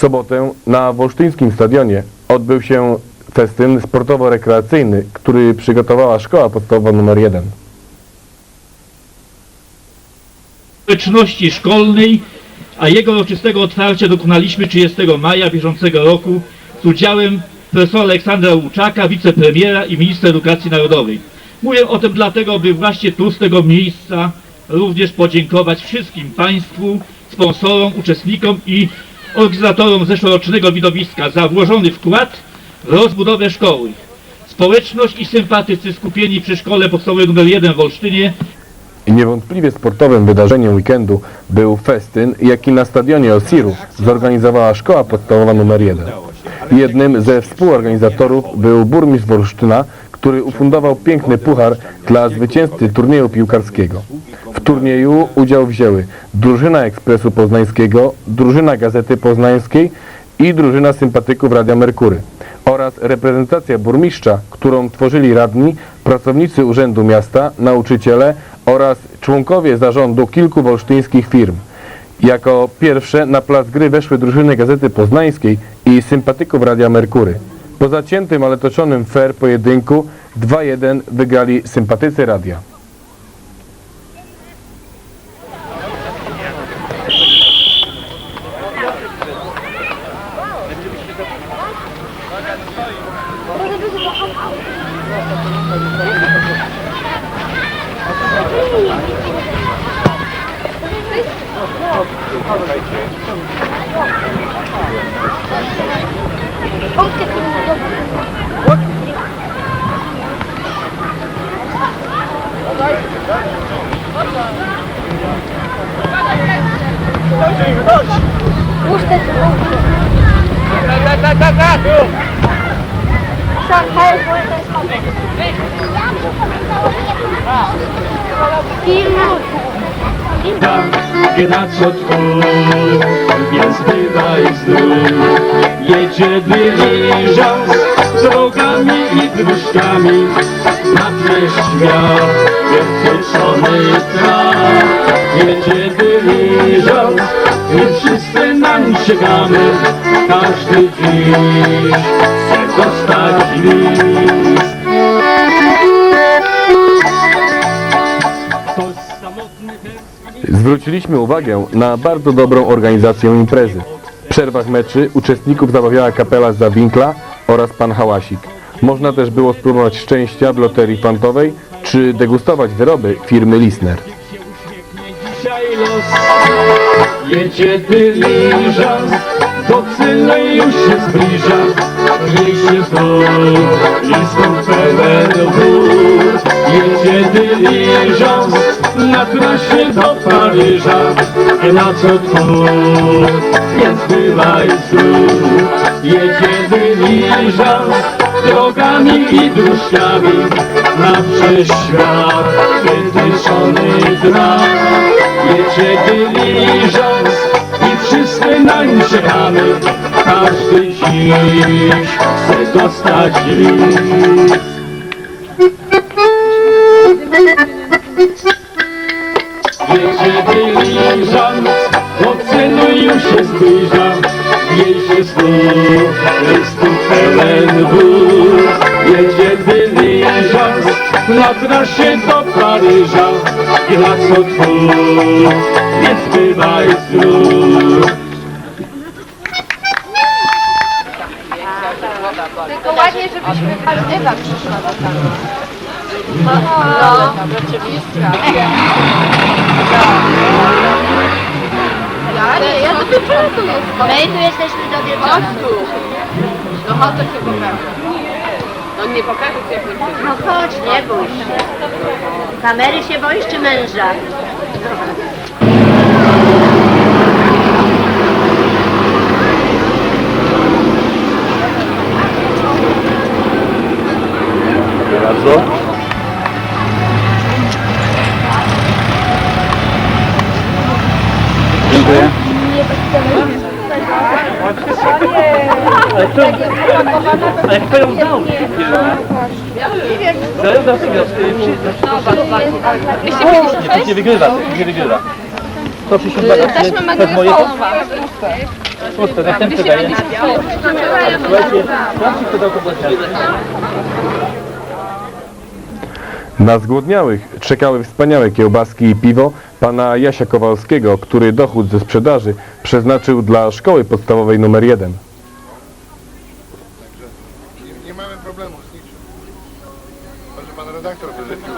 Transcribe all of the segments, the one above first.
sobotę na Wolsztyńskim Stadionie odbył się festyn sportowo-rekreacyjny, który przygotowała Szkoła Podstawowa nr 1. społeczności szkolnej, a jego uroczystego otwarcia dokonaliśmy 30 maja bieżącego roku z udziałem profesora Aleksandra Łuczaka, wicepremiera i ministra edukacji narodowej. Mówię o tym dlatego, by właśnie tu z tego miejsca również podziękować wszystkim Państwu, sponsorom, uczestnikom i organizatorom zeszłorocznego widowiska za włożony wkład w rozbudowę szkoły. Społeczność i sympatycy skupieni przy szkole podstawowej nr 1 w Olsztynie niewątpliwie sportowym wydarzeniem weekendu był festyn, jaki na stadionie Osiru zorganizowała Szkoła Podstawowa nr 1. Jednym ze współorganizatorów był burmistrz Wolsztyna, który ufundował piękny puchar dla zwycięzcy turnieju piłkarskiego. W turnieju udział wzięły drużyna Ekspresu Poznańskiego, drużyna Gazety Poznańskiej i drużyna sympatyków Radia Merkury oraz reprezentacja burmistrza, którą tworzyli radni, pracownicy Urzędu Miasta, nauczyciele oraz członkowie zarządu kilku wolsztyńskich firm. Jako pierwsze na plac gry weszły drużyny Gazety Poznańskiej i sympatyków Radia Merkury. Po zaciętym, ale toczonym fair pojedynku 2-1 wygrali sympatycy radia. Gra co twój, więc bywaj zdrów. Jedzie dyliżans drogami i dróżkami, na świat wytyczony traf. Jedzie dyliżans i wszyscy na nim czekamy, każdy dziś chce dostać list. Zwróciliśmy uwagę na bardzo dobrą organizację imprezy. W przerwach meczy uczestników zabawiała kapela z Zawinkla oraz pan Hałasik. Można też było spróbować szczęścia w loterii fantowej, czy degustować wyroby firmy Lisner. się Jedzie dyliżans Na trasie do Paryża Na co twór Więc bywaj zdrów Jedzie dyliżans Drogami i dróżkami Na przeświat Wytyczony drań Jedzie dyliżans I wszyscy na nim czekamy. Każdy dziś Chce dostać list Do celu już się zbliża Jej się znów Listów pełen wór Jedzie dyliżans Na trasie do Paryża I na co twór Więc bywaj zdrów Tylko ładnie, żebyśmy Ewa przyszła do tam. No, rzeczywiście. Nie, ja do wieczoru tu jestem. My tu jesteśmy do wieczoru. Chodź tu. No chodź, to się pokażę. No nie pokażę cię, jak nie No chodź, nie bój się. Kamery się boisz czy męża? Bardzo. Dziękuję. Ale kto ją dał? Zaraz dał sygnał. Nie wygrywa, nie wygrywa. To przysiądź Też mamy moje gryfowa. Na zgłodniałych czekały wspaniałe kiełbaski i piwo pana Jasia Kowalskiego, który dochód ze sprzedaży przeznaczył dla szkoły podstawowej numer 1. Nie, nie mamy problemu z niczym. Może pan redaktor wyrzucił.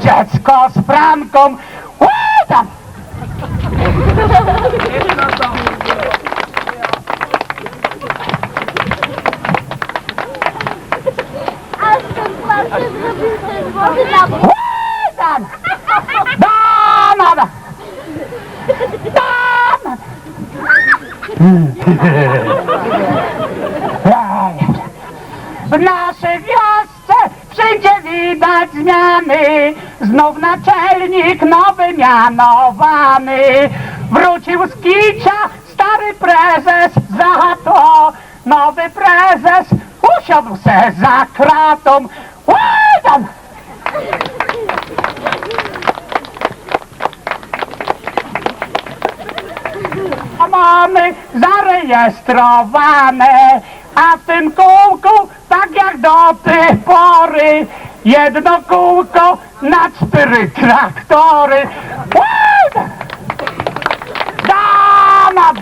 Dziecko z bramką. Ładam! Ładam! Dama! Dama! W naszej wiosce wszędzie widać zmiany. Znów naczelnik nowy mianowany. Wrócił z kicia stary prezes za to. Nowy prezes usiadł se za kratą. Ładam! Mamy zarejestrowane, a w tym kółku, tak jak do tej pory, jedno kółko na cztery traktory. Dama!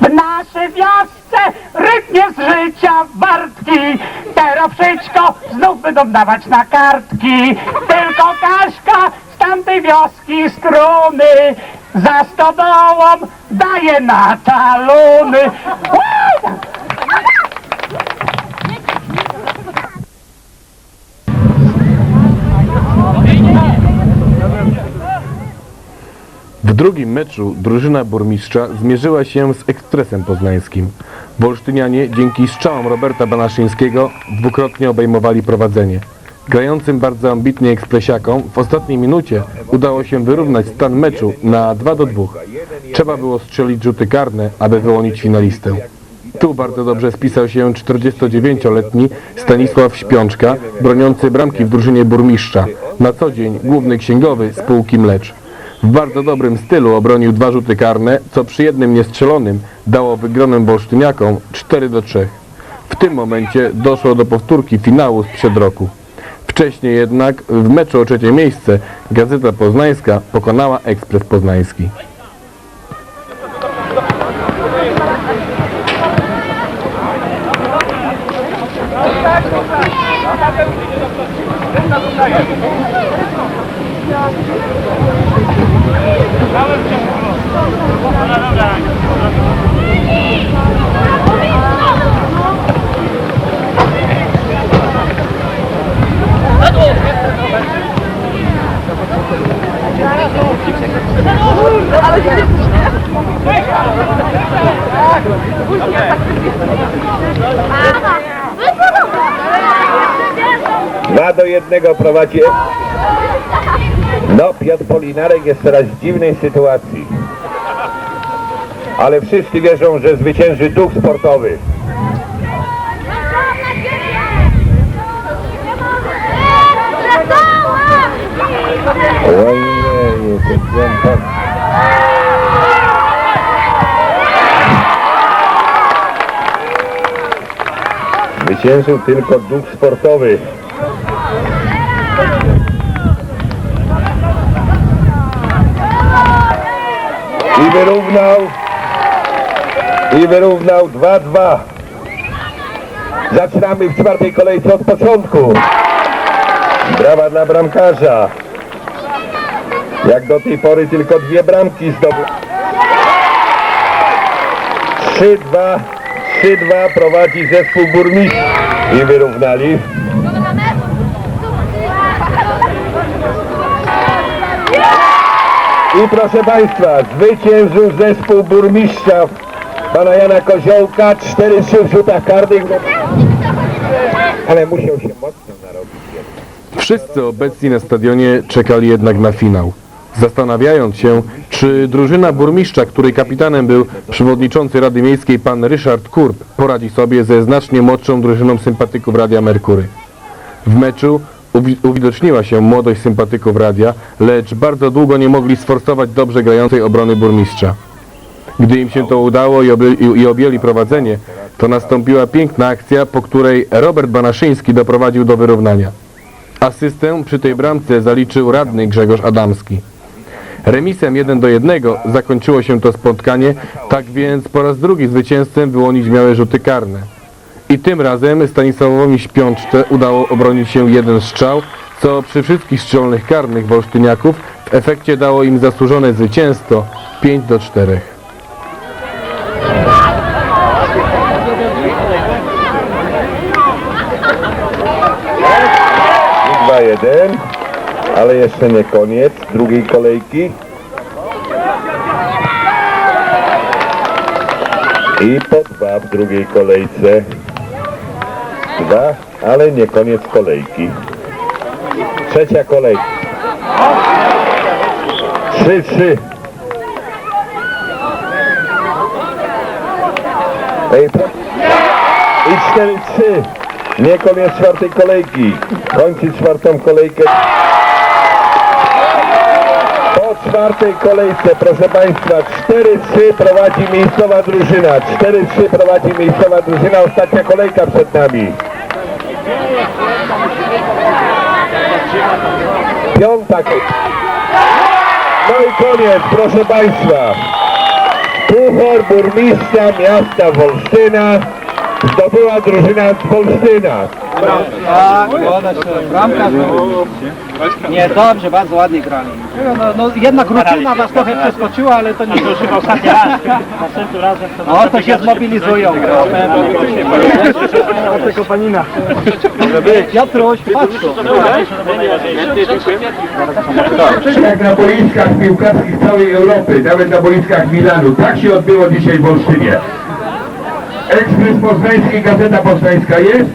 W naszej wiosce rytnie z życia wartki. Teraz wszystko znów będą dawać na kartki. Tylko Kaśka tamtej wioski struny za stodołą daje na taluny. W drugim meczu drużyna burmistrza zmierzyła się z Ekspresem Poznańskim. Wolsztynianie dzięki strzałom Roberta Banaszyńskiego dwukrotnie obejmowali prowadzenie. Grającym bardzo ambitnie ekspresiakom w ostatniej minucie udało się wyrównać stan meczu na 2 do 2. Trzeba było strzelić rzuty karne, aby wyłonić finalistę. Tu bardzo dobrze spisał się 49-letni Stanisław Śpiączka, broniący bramki w drużynie burmistrza, na co dzień główny księgowy spółki Mlecz. W bardzo dobrym stylu obronił dwa rzuty karne, co przy jednym niestrzelonym dało wygranym Bolsztyniakom 4 do 3. W tym momencie doszło do powtórki finału sprzed roku. Wcześniej jednak w meczu o trzecie miejsce Gazeta Poznańska pokonała Ekspres Poznański. Dwa do jednego prowadzi. No, Piotr Polinarek jest teraz w dziwnej sytuacji. Ale wszyscy wierzą, że zwycięży duch sportowy. Ojej, to piątek. Zwyciężył tylko duch sportowy. I wyrównał. I wyrównał 2-2. Zaczynamy w czwartej kolejce od początku. Brawa dla bramkarza. Jak do tej pory tylko dwie bramki zdobył. 3-2. 3-2 prowadzi zespół burmistrz. I wyrównali. I proszę Państwa, zwyciężył zespół burmistrza pana Jana Koziołka, 4-3 w rzutach karnych, ale musiał się mocno narobić. Wszyscy obecni na stadionie czekali jednak na finał. Zastanawiając się, czy drużyna burmistrza, której kapitanem był przewodniczący Rady Miejskiej pan Ryszard Kurb, poradzi sobie ze znacznie młodszą drużyną sympatyków Radia Merkury. W meczu uwi- uwidoczniła się młodość sympatyków radia, lecz bardzo długo nie mogli sforsować dobrze grającej obrony burmistrza. Gdy im się to udało i, obie, i objęli prowadzenie, to nastąpiła piękna akcja, po której Robert Banaszyński doprowadził do wyrównania. Asystę przy tej bramce zaliczył radny Grzegorz Adamski. Remisem 1 do 1 zakończyło się to spotkanie, tak więc po raz drugi zwycięzcem wyłonić miały rzuty karne. I tym razem Stanisławowi Śpiączce udało obronić się jeden strzał, co przy wszystkich strzelnych karnych wolsztyniaków w efekcie dało im zasłużone zwycięstwo 5 do 4. I 2-1, ale jeszcze nie koniec drugiej kolejki. I po dwa w drugiej kolejce. Dwa, ale nie koniec kolejki. Trzecia kolejka. Trzy, trzy. I cztery, trzy. Nie koniec czwartej kolejki. Kończy czwartą kolejkę. Czwartej kolejce, proszę Państwa, 4-3 prowadzi miejscowa drużyna. 4-3 prowadzi miejscowa drużyna. Ostatnia kolejka przed nami. Piąta. No i koniec, proszę Państwa. Puchar burmistrza miasta Wolsztyna zdobyła drużyna z Wolsztyna. Tak, woda się, bramka Nie, dobrze, bardzo ładnie grali. No, no jednak rutyna was trochę przeskoczyła, ale to nie... To już chyba ostatni raz. Następnym razem to... O, to się zmobilizują. Tego panina. Piotruś, patrz tu. Jak na boiskach piłkarskich całej Europy, nawet na boiskach Milanu. Tak się odbyło dzisiaj w Olsztynie. Ekspres Poznański, Gazeta Poznańska jest?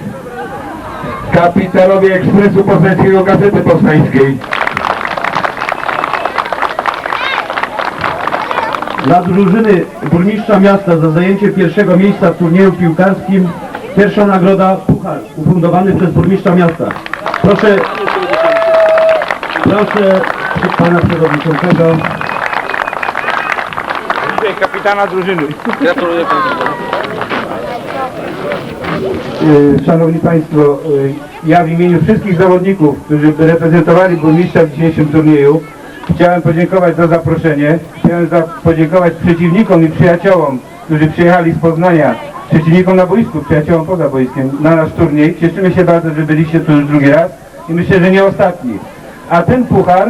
Kapitanowie Ekspresu Poznańskiego, Gazety Poznańskiej. Dla drużyny burmistrza miasta za zajęcie pierwszego miejsca w turnieju piłkarskim pierwsza nagroda Puchar ufundowany przez burmistrza miasta. Proszę, proszę pana przewodniczącego. kapitana drużyny. Y, Szanowni Państwo, y, ja w imieniu wszystkich zawodników, którzy reprezentowali burmistrza w dzisiejszym turnieju, chciałem podziękować za zaproszenie. Chciałem za podziękować przeciwnikom i przyjaciołom, którzy przyjechali z Poznania, przeciwnikom na boisku, przyjaciołom poza boiskiem, na nasz turniej. Cieszymy się bardzo, że byliście tu już drugi raz i myślę, że nie ostatni. A ten puchar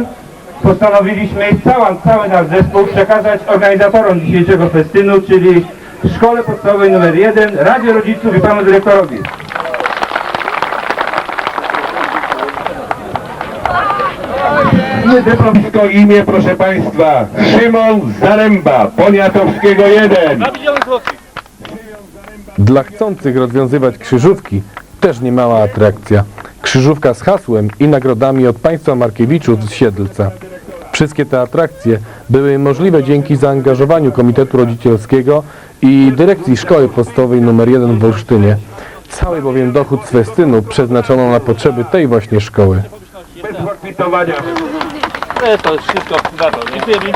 postanowiliśmy cały, cały nasz zespół przekazać organizatorom dzisiejszego festynu, czyli Szkole Podstawowej nr 1, Radzie Rodziców i Panu Dyrektorowi. Dyplomsko imię, proszę Państwa, Szymon Zaręba, Poniatowskiego 1. Dla chcących rozwiązywać krzyżówki też niemała atrakcja. Krzyżówka z hasłem i nagrodami od państwa Markiewiczów z Siedlca. Wszystkie te atrakcje były możliwe dzięki zaangażowaniu Komitetu Rodzicielskiego i Dyrekcji Szkoły Podstawowej nr 1 w Olsztynie. Cały bowiem dochód z festynu przeznaczono na potrzeby tej właśnie szkoły. Bez forfitowania. To jest wszystko za to. Dziękuję mi.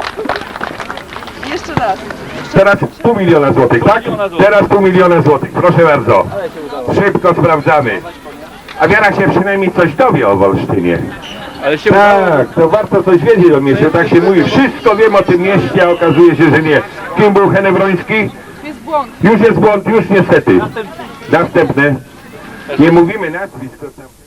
Teraz pół miliona złotych, tak? Teraz pół miliona złotych, proszę bardzo. Szybko sprawdzamy. A Wiara się przynajmniej coś dowie o Wolsztynie. Ale się Tak, to warto coś wiedzieć o mieście, tak się mówi. Wszystko wiem o tym mieście, a okazuje się, że nie. Kim był Henebroński? Już jest błąd, już niestety. Następne. Nie mówimy nazwisk. to tam-